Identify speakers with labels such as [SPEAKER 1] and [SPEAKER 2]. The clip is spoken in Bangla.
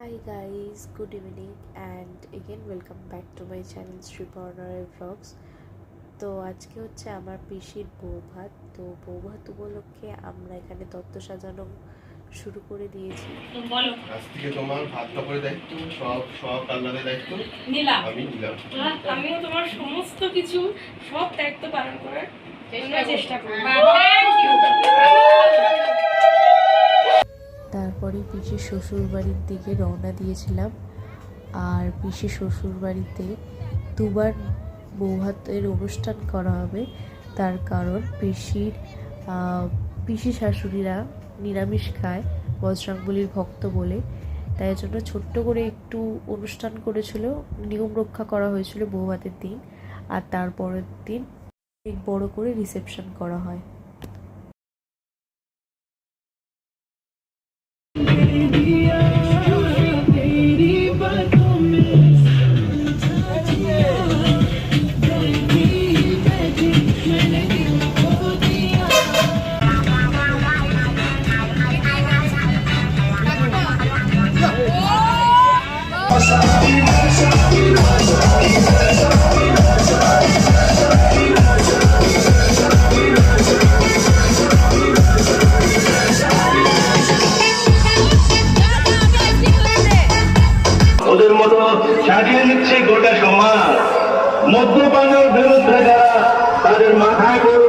[SPEAKER 1] Hi guys, good evening and again welcome back to my channel Sri Parnare Vlogs. তো আজকে হচ্ছে আমার পিসির বউ ভাত। তো বউ ভাত উপলক্ষে আমরা এখানে তত্ত্ব সাজানো শুরু করে দিয়েছি।
[SPEAKER 2] বলো।
[SPEAKER 3] আজ থেকে তোমার দায়িত্ব সব সব রান্নাদের দায়িত্ব
[SPEAKER 2] নিলাম।
[SPEAKER 3] আমি নিলাম।
[SPEAKER 2] আমিও তোমার সমস্ত কিছু সব দায়িত্ব পালন করার চেষ্টা করব।
[SPEAKER 1] তারপরে পিসির শ্বশুর বাড়ির দিকে রওনা দিয়েছিলাম। আর পিসির শ্বশুর বাড়িতে দুবার বৌভাতের অনুষ্ঠান করা হবে। তার কারণ পিসির পিসি শাশুড়িরা নিরামিষ খায় বজরংবলির ভক্ত বলে। তাই জন্য ছোট্ট করে একটু অনুষ্ঠান করেছিল, নিয়ম রক্ষা করা হয়েছিল বৌভাতের দিন। আর তারপরের দিন অনেক বড় করে রিসেপশন করা হয়।
[SPEAKER 4] ওদের মতো সাজিয়ে নিচ্ছে গোটা সমাজ। মদ্যপানের বিরুদ্ধে যারা তাদের মাথায় গরু